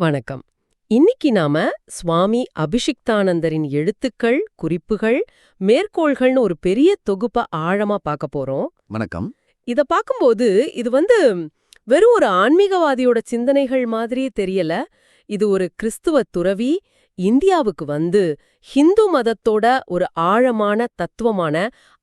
வணக்கம். இன்னைக்கு நாம சுவாமி அபிஷிக்தானந்தரின் எழுத்துக்கள் குறிப்புகள் மேற்கோள்கள்னு ஒரு பெரிய தொகுப்ப ஆழமா பார்க்க போறோம். வணக்கம். இத பார்க்கும்போது இது வந்து வெறும் ஒரு ஆன்மீகவாதியோட சிந்தனைகள் மாதிரியே தெரியல. இது ஒரு கிறிஸ்துவ துறவி இந்தியாவுக்கு வந்து ஹிந்து மதத்தோட ஒரு ஆழமான தத்துவமான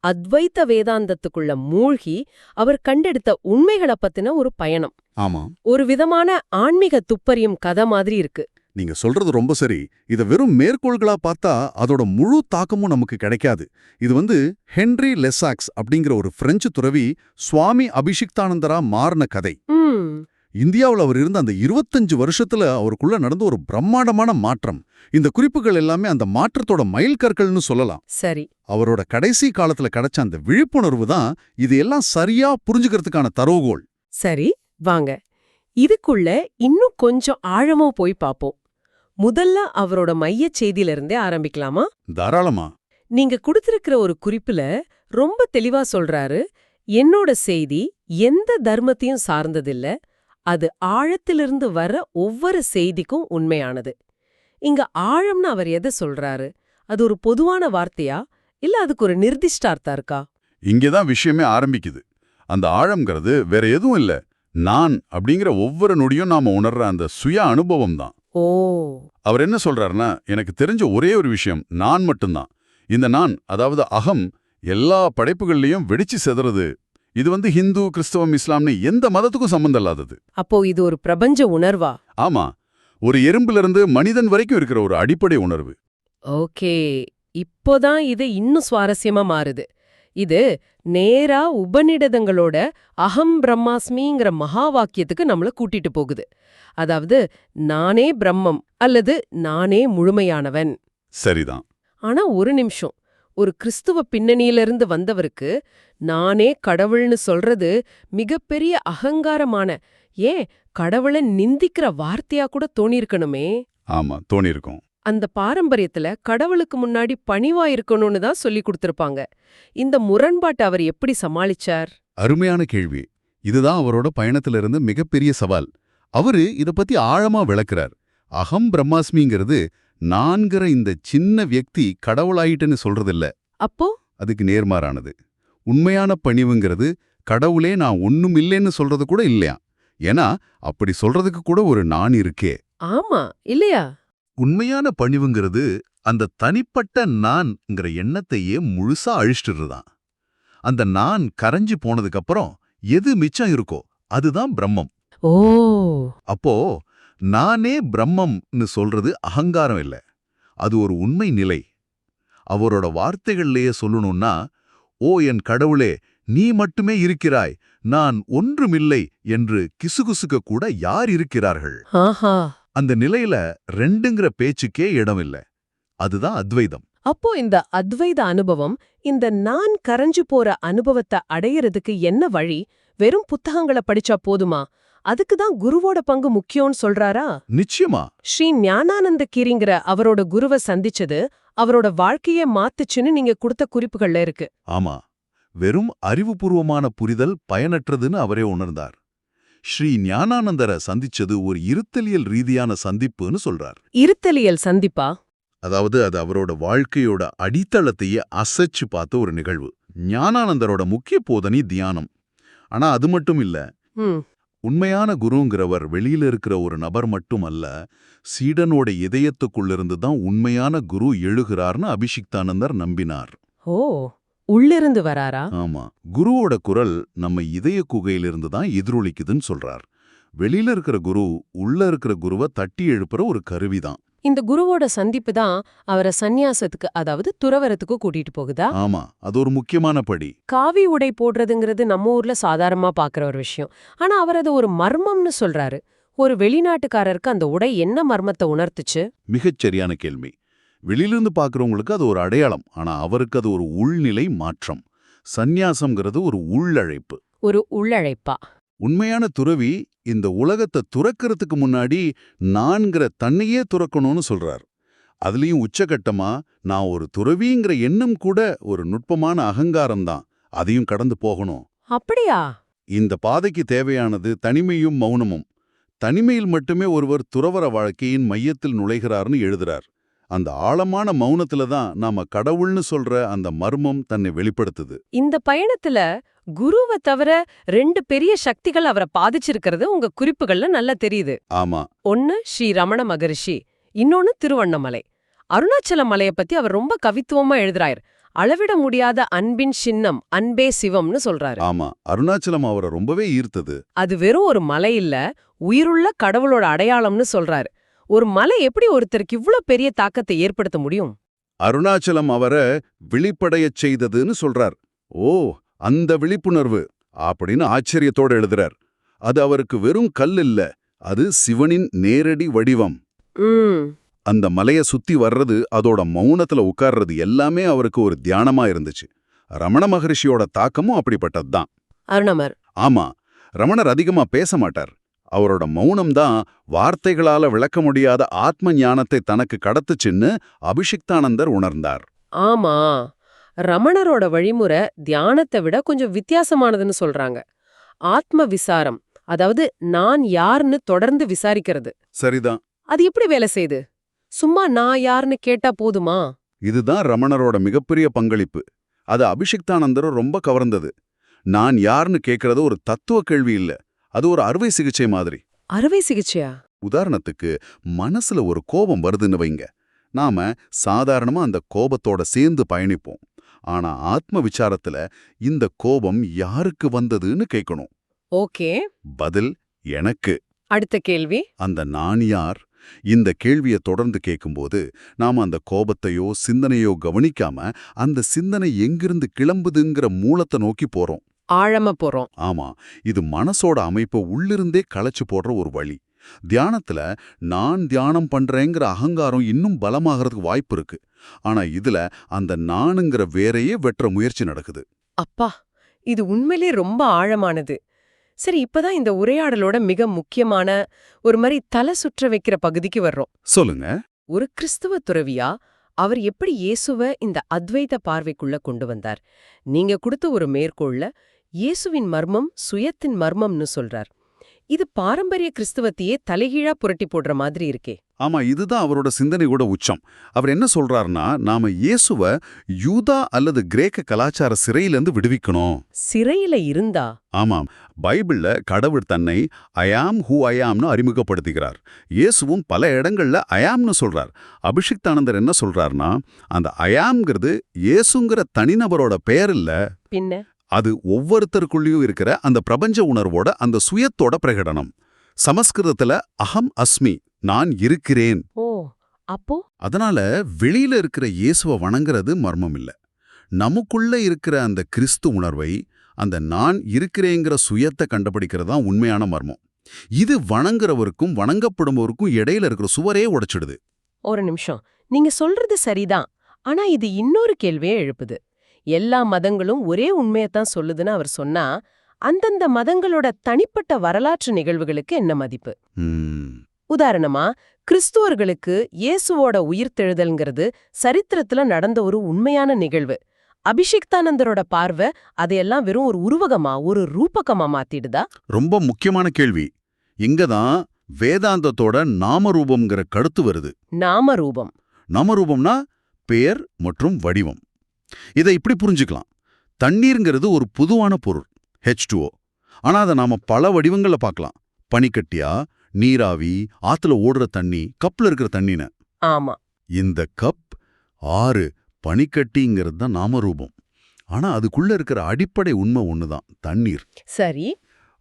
அத்வைத்த வேதாந்தத்துக்குள்ள மூழ்கி அவர் கண்டெடுத்த உண்மைகளை பத்தின ஒரு பயணம். ஆமா. ஒரு விதமான ஆன்மீக துப்பறியும் கதை மாதிரி இருக்கு. நீங்க சொல்றது ரொம்ப சரி. இத வெறும் மேற்கோள்களா பார்த்தா அதோட முழு தாக்கமும் நமக்கு கிடைக்காது. இது வந்து ஹென்றி லெசாக்ஸ் அப்படிங்கிற ஒரு பிரெஞ்சு துறவி சுவாமி அபிஷிக்தானந்தரா மாறின கதை. இந்தியாவுல அவர் இருந்த அந்த 25 வருஷத்துல அவருக்குள்ள நடந்த ஒரு பிரம்மாண்டமான மாற்றம். இந்த குறிப்புகள் எல்லாமே அந்த மாற்றத்தோட மைல்கற்கள்னு சொல்லலாம். சரி. அவரோட கடைசி காலத்துல கிடைச்ச அந்த விழிப்புணர்வு தான் இது எல்லாம் சரியா புரிஞ்சுக்கிறதுக்கான தரோகோல் சரி வாங்க. இதுக்குள்ள இன்னும் கொஞ்சம் ஆழமா போய் பாப்போம். முதல்ல அவரோட மையச் செய்தியிலிருந்தே ஆரம்பிக்கலாமா? தாராளமா. நீங்க கொடுத்திருக்கிற ஒரு குறிப்புல ரொம்ப தெளிவா சொல்றாரு என்னோட செய்தி எந்த தர்மத்தையும் சார்ந்ததில்ல அது ஆழத்திலிருந்து வர ஒவ்வொரு செய்திக்கும் உண்மையானது. இங்க ஆழம்னு அவர் எதை சொல்றாரு? அது ஒரு பொதுவான வார்த்தையா? இல்ல அதுக்கு ஒரு நிர்திஷ்ட அர்த்தம் இருக்கா இங்கதான் விஷயமே ஆரம்பிக்குது. அந்த ஆழம்ங்கிறது வேற எதுவும் இல்ல. நான் அப்படிங்கிற ஒவ்வொரு நொடியும் நாம உணர்ற அந்த சுய அனுபவம் தான். ஓ. அவர் என்ன சொல்றாருன்னா எனக்கு தெரிஞ்ச ஒரே ஒரு விஷயம் நான் மட்டும்தான். இந்த நான் அதாவது அகம் எல்லா படைப்புகள்லயும் வெடிச்சு செதறது இது வந்து ஹிந்து கிறிஸ்தவம் இஸ்லாம்னு எந்த மதத்துக்கும் சம்பந்தம் இல்லாதது. அப்போ இது ஒரு பிரபஞ்ச உணர்வா? ஆமா. ஒரு எறும்புல இருந்து மனிதன் வரைக்கும் இருக்கிற ஒரு அடிப்படை உணர்வு. ஓகே. இப்போதான் இது இன்னும் சுவாரஸ்யமா மாறுது. இது நேரா உபநிடதங்களோட அகம் பிரம்மாஸ்மிங்கிற மகா வாக்கியத்துக்கு நம்மள கூட்டிட்டு போகுது. அதாவது நானே பிரம்மம் அல்லது நானே முழுமையானவன். சரிதான். ஆனா ஒரு நிமிஷம். ஒரு கிறிஸ்துவ பின்னணியிலிருந்து வந்தவருக்கு நானே கடவுள்னு சொல்றது மிகப்பெரிய அகங்காரமான ஏன் கடவுளை நிந்திக்கிற வார்த்தையா கூட தோணியிருக்கணுமே? ஆமா தோணியிருக்கும். அந்த பாரம்பரியத்துல கடவுளுக்கு முன்னாடி பணிவா இருக்கணும்னு தான் சொல்லி கொடுத்திருப்பாங்க. இந்த முரண்பாட்டை அவர் எப்படி சமாளிச்சார்? அருமையான கேள்வி. இதுதான் அவரோட பயணத்துல இருந்து மிகப்பெரிய சவால். அவரு இத பத்தி ஆழமா விளக்குறார். அகம் பிரம்மாஸ்மிங்கிறது நான்கிற இந்த சின்ன வியக்தி கடவுளாயிட்டுன்னு சொல்றதில்ல. அப்போ? அதுக்கு நேர்மாறானது. உண்மையான பணிவுங்கிறது கடவுளே நான் ஒண்ணும் இல்லைன்னு சொல்றது கூட இல்லையா? ஏன்னா அப்படி சொல்றதுக்கு கூட ஒரு நான் இருக்கே. ஆமா இல்லையா? உண்மையான பணிவுங்கிறது அந்த தனிப்பட்ட நான்ங்கிற எண்ணத்தையே முழுசா அழிச்சிட்டுதான் அந்த நான் கரைஞ்சு போனதுக்கு அப்புறம் எது மிச்சம் இருக்கோ அதுதான் பிரம்மம். ஓ! அப்போ நானே பிரம்மம்னு சொல்றது அகங்காரம் இல்ல. அது ஒரு உண்மை நிலை. அவரோட வார்த்தைகள்லயே சொல்லணும்னா ஓ என் கடவுளே நீ மட்டுமே இருக்கிறாய். நான் ஒன்றுமில்லை என்று கிசுகுசுக்க கூட யார் இருக்கிறார்கள்? ஆஹா. அந்த நிலையில ரெண்டுங்கிற பேச்சுக்கே இடம் இல்ல. அதுதான் அத்வைதம். அப்போ இந்த அத்வைத அனுபவம் இந்த நான் கரைஞ்சு போற அனுபவத்தை அடையறதுக்கு என்ன வழி? வெறும் புத்தகங்களை படிச்சா போதுமா? அதுக்கு தான் குருவோட பங்கு முக்கியம்னு சொல்றாரா? நிச்சயமா. ஸ்ரீ ஞானானந்த கிரிங்கிற அவரோட குருவை சந்திச்சது அவரோட வாழ்க்கையே மாத்துச்சுன்னு நீங்க கொடுத்த குறிப்புகள்ல இருக்கு. ஆமா. வெறும் அறிவுபூர்வமான புரிதல் பயனற்றதுன்னு அவரே உணர்ந்தார். ஸ்ரீ ஞானானந்தரை சந்திச்சது ஒரு இருத்தலியல் ரீதியான சந்திப்புன்னு சொல்றார். இருத்தலியல் சந்திப்பா? அதாவது அது அவரோட வாழ்க்கையோட அடித்தளத்தையே அசைச்சு பார்த்த ஒரு நிகழ்வு. ஞானானந்தரோட முக்கிய போதனை தியானம். ஆனா அது மட்டும் இல்ல உண்மையான குருங்கிறவர் வெளியில இருக்கிற ஒரு நபர் மட்டும் அல்ல சீடனோட இதயத்துக்குள்ளிருந்து தான் உண்மையான குரு எழுகிறார்னு அபிஷிக்தானந்தர் நம்பினார். ஓ உள்ளிருந்து வராரா? ஆமா குருவோட குரல் நம்ம இதய குகையிலிருந்து தான் எதிரொலிக்குதுன்னு சொல்றார். வெளியில இருக்கிற குரு உள்ள இருக்கிற குருவை தட்டி எழுப்புற ஒரு கருவிதான் இந்த குருவோட சந்திப்பு தான் அவரை சந்நியாசத்துக்கு அதாவது துறவரத்துக்கு கூட்டிட்டு போகுதா? ஆமா அது ஒரு முக்கியமான படி. காவி உடை போடுறதுங்கிறது நம்ம ஊர்ல சாதாரணமா பாக்குற ஒரு விஷயம். ஆனா அவர் அதை ஒரு மர்மம்னு சொல்றாரு. ஒரு வெளிநாட்டுக்காரருக்கு அந்த உடை என்ன மர்மத்தை உணர்த்துச்சு? மிகச் சரியான கேள்வி. வெளியிலிருந்து பார்க்கறவங்களுக்கு அது ஒரு அடையாளம். ஆனா அவருக்கு அது ஒரு உள்நிலை மாற்றம். சந்நியாசம்ங்கிறது ஒரு உள்ளழைப்பு. ஒரு உள்ளழைப்பா. உண்மையான துறவி இந்த உலகத்தை துறக்கிறதுக்கு முன்னாடி நான்கிற தன்னையே துறக்கணும்னு சொல்றார். அதுலயும் உச்சகட்டமா நான் ஒரு துறவிங்கிற எண்ணம் கூட ஒரு நுட்பமான அகங்காரம்தான் அதையும் கடந்து போகணும். அப்படியா? இந்த பாதைக்கு தேவையானது தனிமையும் மௌனமும். தனிமையில் மட்டுமே ஒருவர் துறவற வாழ்க்கையின் மையத்தில் நுழைகிறார்னு எழுதுறார். அந்த ஆழமான மௌனத்துல தான் நாம கடவுள்னு சொல்ற அந்த மர்மம் தன்னை வெளிப்படுத்துது. இந்த பயணத்துல குருவை தவிர ரெண்டு பெரிய சக்திகள் அவரை பாதிச்சிருக்கிறது. உங்க குறிப்புகள்ல நல்லா தெரியுது. ஆமா. ஒன்னு ஸ்ரீ ரமண மகரிஷி. இன்னொன்னு திருவண்ணாமலை. அருணாச்சல மலைய பத்தி அவர் ரொம்ப கவித்துவமா எழுதுறார். அளவிட முடியாத அன்பின் சின்னம் அன்பே சிவம்னு சொல்றாரு. ஆமா. அருணாச்சலம் அவரை ரொம்பவே ஈர்த்தது. அது வெறும் ஒரு மலை இல்ல உயிருள்ள கடவுளோட அடையாளம்னு சொல்றாரு. ஒரு மலை எப்படி ஒருத்தருக்கு இவ்ளோ பெரிய தாக்கத்தை ஏற்படுத்த முடியும்? அருணாச்சலம் அவரை விழிப்படையச் செய்ததுன்னு சொல்றார். ஓ அந்த விழிப்புணர்வு அப்படின்னு ஆச்சரியத்தோட எழுதுறார். அது அவருக்கு வெறும் கல் இல்ல அது சிவனின் நேரடி வடிவம். அந்த மலைய சுத்தி வர்றது அதோட மௌனத்துல உட்கார்றது எல்லாமே அவருக்கு ஒரு தியானமா இருந்துச்சு. ரமண மகரிஷியோட தாக்கமும் அப்படிப்பட்டதுதான் அருணமர். ஆமா ரமணர் அதிகமா பேச மாட்டார். அவரோட மௌனம் தான் வார்த்தைகளால விளக்க முடியாத ஆத்ம ஞானத்தை தனக்கு கடத்துச்சுன்னு அபிஷிக்தானந்தர் உணர்ந்தார். ஆமா. ரமணரோட வழிமுறை தியானத்தை விட கொஞ்சம் வித்தியாசமானதுன்னு சொல்றாங்க. ஆத்ம விசாரம் அதாவது நான் யாருன்னு தொடர்ந்து விசாரிக்கிறது. சரிதான். அது எப்படி வேலை செய்யுது சும்மா நான் யாருன்னு கேட்டா போதுமா? இதுதான் ரமணரோட மிகப்பெரிய பங்களிப்பு. அது அபிஷிக்தானந்தரும் ரொம்ப கவர்ந்தது. நான் யார்னு கேட்கறது ஒரு தத்துவ கேள்வி இல்ல. அது ஒரு அறுவை சிகிச்சை மாதிரி. அறுவை சிகிச்சையா? உதாரணத்துக்கு மனசுல ஒரு கோபம் வருதுன்னு வைங்க. நாம சாதாரணமா அந்த கோபத்தோட சேர்ந்து பயணிப்போம். ஆனா ஆத்ம விசாரத்துல இந்த கோபம் யாருக்கு வந்ததுன்னு கேட்கணும் ஓகே. பதில் எனக்கு. அடுத்த கேள்வி. அந்த நான் யார் இந்த கேள்வியை தொடர்ந்து கேட்கும்போது நாம அந்த கோபத்தையோ சிந்தனையோ கவனிக்காம அந்த சிந்தனை எங்கிருந்து கிளம்புதுங்கிற மூலத்தை நோக்கி போறோம். ஆழமா போறோம். ஆமா இது மனசோட அமைப்பை உள்ளிருந்தே களைச்சு போடுற ஒரு வழி. தியானத்துல நான் தியானம் பண்றேங்கிற அகங்காரம் இன்னும் பலமாகறதுக்கு வாய்ப்பு இருக்கு. ஆனா இதுல அந்த நானுங்கிற வேரையே வெற்ற முயற்சி நடக்குது. அப்பா இது உண்மையிலே ரொம்ப ஆழமானது. சரி இப்பதான் இந்த உரையாடலோட மிக முக்கியமான ஒரு மாதிரி தலை சுற்ற வைக்கிற பகுதிக்கு வர்றோம். சொல்லுங்க. ஒரு கிறிஸ்துவ துறவியா அவர் எப்படி இயேசுவ இந்த அத்வைத பார்வைக்குள்ள கொண்டு வந்தார்? நீங்க கொடுத்த ஒரு மேற்கோள்ல இயேசுவின் மர்மம் சுயத்தின் மர்மம்னு சொல்றார். இது பாரம்பரிய கிறிஸ்துவத்தையே தலைகீழா புரட்டி போடுற மாதிரி இருக்கே. ஆமா இதுதான் அவரோட சிந்தனையோட உச்சம். அவர் என்ன சொல்றாருன்னா நாம இயேசுவ யூதா அல்லது கிரேக்க கலாச்சார சிறையிலிருந்து விடுவிக்கணும். சிறையில இருந்தா? ஆமாம் பைபிள்ல கடவுள் தன்னை அயாம் ஹூ அயாம்னு அறிமுகப்படுத்துகிறார். இயேசுவும் பல இடங்கள்ல அயாம்னு சொல்றார். அபிஷிக்தானந்தர் என்ன சொல்றாருன்னா அந்த அயாம்ங்கிறது இயேசுங்கிற தனிநபரோட பெயர் இல்ல. பின்ன? அது ஒவ்வொருத்தருக்குள்ளேயும் இருக்கிற அந்த பிரபஞ்ச உணர்வோட அந்த சுயத்தோட பிரகடனம். சமஸ்கிருதத்துல அகம் அஸ்மி நான் இருக்கிறேன். ஓ அப்போ? அதனால வெளியில இருக்கிற இயேசுவை வணங்குறது மர்மம் இல்ல நமக்குள்ள இருக்கிற அந்த கிறிஸ்து உணர்வை அந்த நான் இருக்கிறேங்கிற சுயத்தை கண்டுபிடிக்கிறது தான் உண்மையான மர்மம். இது வணங்குறவருக்கும் வணங்கப்படுபவருக்கும் இடையில இருக்கிற சுவரே உடைச்சிடுது. ஒரு நிமிஷம். நீங்க சொல்றது சரிதான். ஆனா இது இன்னொரு கேள்வியை எழுப்புது. எல்லா மதங்களும் ஒரே உண்மையத்தான் சொல்லுதுன்னு அவர் சொன்னா அந்தந்த மதங்களோட தனிப்பட்ட வரலாற்று நிகழ்வுகளுக்கு என்ன மதிப்பு? உதாரணமா கிறிஸ்துவர்களுக்கு இயேசுவோட உயிர்த்தெழுதல்ங்கிறது சரித்திரத்துல நடந்த ஒரு உண்மையான நிகழ்வு. அபிஷிக்தானந்தரோட பார்வை அதையெல்லாம் வெறும் ஒரு உருவகமா ஒரு ரூபகமா மாத்திடுதா? ரொம்ப முக்கியமான கேள்வி. இங்கதான் வேதாந்தத்தோட நாமரூபம்ங்கிற கருத்து வருது. நாம ரூபம் நாமரூபம்னா பெயர் மற்றும் வடிவம். இதை இப்படி புரிஞ்சுக்கலாம். தண்ணீருங்கிறது ஒரு பொதுவான பொருள் H2O ஆனா அதை நாம பல வடிவங்கள்ல பார்க்கலாம். பனிக்கட்டியா நீராவி ஆத்துல ஓடுற தண்ணி கப்ல இருக்கிற தண்ணின்னு. ஆமா. இந்த கப் ஆறு பனிக்கட்டிங்கிறது தான் நாமரூபம் ஆனா அதுக்குள்ள இருக்கிற அடிப்படை உண்மை ஒண்ணுதான் தண்ணீர். சரி.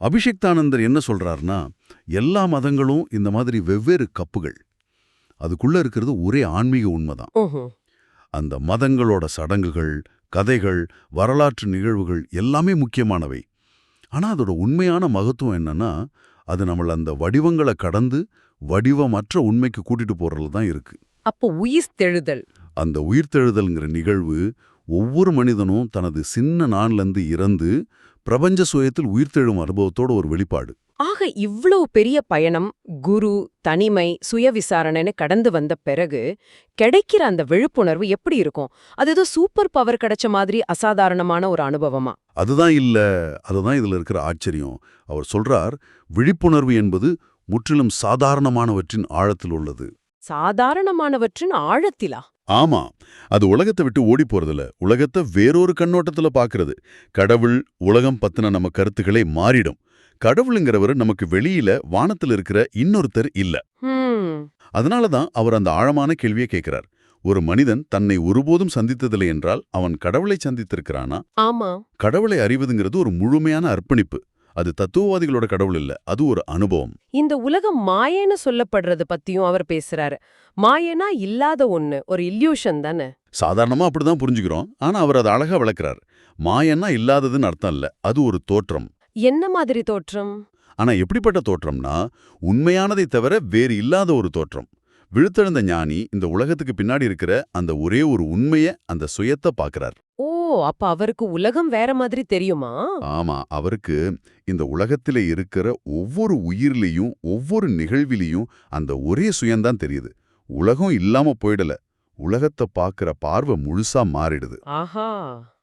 அபிஷேக்தானந்தர் என்ன சொல்றாருன்னா எல்லா மதங்களும் இந்த மாதிரி வெவ்வேறு கப்புகள். அதுக்குள்ள இருக்கிறது ஒரே ஆன்மீக உண்மைதான். அந்த மதங்களோட சடங்குகள் கதைகள் வரலாற்று நிகழ்வுகள் எல்லாமே முக்கியமானவை. ஆனா அதோட உண்மையான மகத்துவம் என்னன்னா அது நம்மள அந்த வடிவங்களை கடந்து வடிவமற்ற உண்மைக்கு கூட்டிட்டு போறதுல தான் இருக்கு. அப்போ உயிர்த்தெழுதல் அந்த உயிர்த்தெழுதல்ங்கிற நிகழ்வு ஒவ்வொரு மனிதனும் தனது சின்ன நான்லேருந்து இறந்து பிரபஞ்ச சுயத்தில் உயிர்த்தெழும் அனுபவத்தோட ஒரு வெளிப்பாடு. ஆக இவ்வளவு பெரிய பயணம் குரு தனிமை சுய விசாரணைன்னு கடந்து வந்த பிறகு கிடைக்கிற அந்த விழிப்புணர்வு எப்படி இருக்கும்? அது ஏதோ சூப்பர் பவர் கிடைச்ச மாதிரி அசாதாரணமான ஒரு அனுபவமா? அதுதான் இல்ல அதுதான் இதுல இருக்கிற ஆச்சரியம். அவர் சொல்றார் விழிப்புணர்வு என்பது முற்றிலும் சாதாரணமானவற்றின் ஆழத்தில் உள்ளது. சாதாரணமானவற்றின் ஆழத்திலா? ஆமா அது உலகத்தை விட்டு ஓடி போறதில்ல. உலகத்தை வேறொரு கண்ணோட்டத்துல பாக்குறது. கடவுள் உலகம் பத்தின நம்ம கருத்துக்களை மாறிடும். கடவுளுங்கிறவர் நமக்கு வெளியில வானத்துல இருக்கிற இன்னொருத்தர் இல்ல. ஹம். அதனால தான் அவர் அந்த ஆழமான கேள்வியை கேட்கிறார் ஒரு மனிதன் தன்னை ஒருபோதும் சந்தித்ததில்லை என்றால் அவன் கடவுளை சந்தித்திருக்கிறானா? ஆமா. கடவுளை அறிவதுங்கிறது ஒரு முழுமையான அர்ப்பணிப்பு. அது தத்துவவாதிகளோட கடவுள் இல்ல அது ஒரு அனுபவம். இந்த உலகம் மாயேன்னு சொல்லப்படுறது பத்தியும் அவர் பேசுறாரு. மாயனா இல்லாத ஒண்ணு ஒரு இல்யூஷன் தானே? சாதாரணமா அப்படிதான் புரிஞ்சுக்கிறோம். ஆனா அவர் அதை அழகா விளக்குறார். மாயன்னா இல்லாததுன்னு அர்த்தம் இல்ல அது ஒரு தோற்றம். என்ன மாதிரி தோற்றம்? ஆனா எப்படிப்பட்ட தோற்றம்னா உண்மையானதை தவிர வேறு இல்லாத ஒரு தோற்றம். விழுத்தெழுந்த ஞானி இந்த உலகத்துக்கு பின்னாடி இருக்கிற அந்த ஒரே ஒரு உண்மைய அந்த சுயத்தை பார்க்கறார். ஓ அப்ப அவருக்கு உலகம் வேற மாதிரி தெரியுமா? ஆமா அவருக்கு இந்த உலகத்திலே இருக்கிற ஒவ்வொரு உயிர்லயும் ஒவ்வொரு நிகழ்விலையும் அந்த ஒரே சுயம்தான் தெரியுது. உலகம் இல்லாம போயிடல. உலகத்தை பார்க்கிற பார்வை முழுசா மாறிடுது. ஆஹா.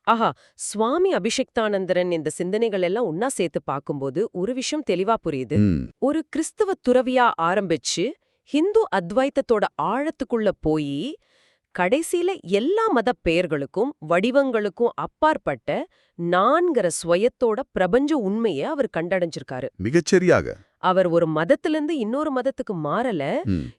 ஆஹா சுவாமி அபிஷேக்தானந்தரன் இந்த சிந்தனைகள் எல்லாம் ஒன்னா சேர்த்து பார்க்கும்போது ஒரு விஷயம் தெளிவா புரியுது. ஒரு கிறிஸ்தவ துறவியா ஆரம்பிச்சு ஹிந்து அத்வைத்தத்தோட ஆழத்துக்குள்ள போய் கடைசியில எல்லா மத பெயர்களுக்கும் வடிவங்களுக்கும் அப்பாற்பட்ட நான்கிற ஸ்வயத்தோட பிரபஞ்ச உண்மையை அவர் கண்டடைஞ்சிருக்காரு. மிகச்சரியாக. அவர் ஒரு மதத்திலிருந்து இன்னொரு மதத்துக்கு மாறல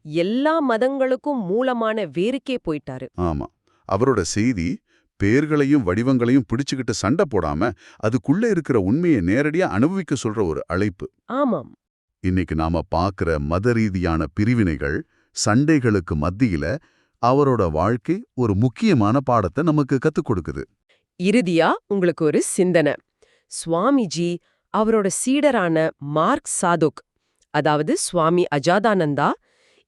எல்லா மதங்களுக்கும் மூலமான வேருக்கே போயிட்டாரு. ஆமா. அவரோட செய்தி பேர்களையும் வடிவங்களையும் பிடிச்சுக்கிட்டு சண்டை போடாம அதுக்குள்ள இருக்கிற உண்மையை நேரடியா அனுபவிக்க சொல்ற ஒரு அழைப்பு. ஆமாம். இன்னைக்கு நாம பார்க்கிற மத ரீதியான பிரிவினைகள் சண்டைகளுக்கு மத்தியில அவரோட வாழ்க்கை ஒரு முக்கியமான பாடத்தை நமக்கு கத்துக் கொடுக்குது. இறுதியா உங்களுக்கு ஒரு சிந்தனை. சுவாமிஜி அவரோட சீடரான மார்க் சாதுக் அதாவது சுவாமி அஜாதானந்தா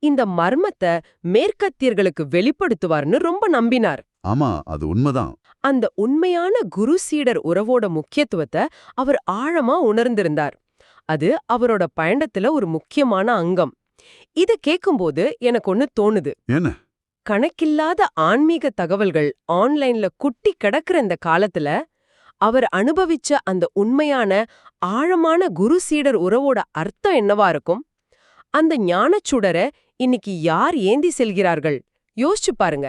இந்த மர்மத்தை மேற்கத்தியர்களுக்கு வெளிப்படுத்துவார்னு ரொம்ப நம்பினார். ஆமா அது உண்மைதான். அந்த உண்மையான குரு சீடர் உறவோட முக்கியத்துவத்தை அவர் ஆழமா உணர்ந்திருந்தார். அது அவரோட பயணத்துல ஒரு முக்கியமான அங்கம். இத கேக்கும்போது எனக்கு ஒன்னு தோணுது. என்ன? கணக்கில்லாத ஆன்மீக தகவல்கள் ஆன்லைன்ல குட்டி கிடக்கிற இந்த காலத்துல அவர் அனுபவிச்ச அந்த உண்மையான ஆழமான குரு சீடர் உறவோட அர்த்தம் என்னவா இருக்கும்? அந்த ஞானச்சுடரை இன்னைக்கு யார் ஏந்தி செல்கிறார்கள்? யோசிச்சு பாருங்க.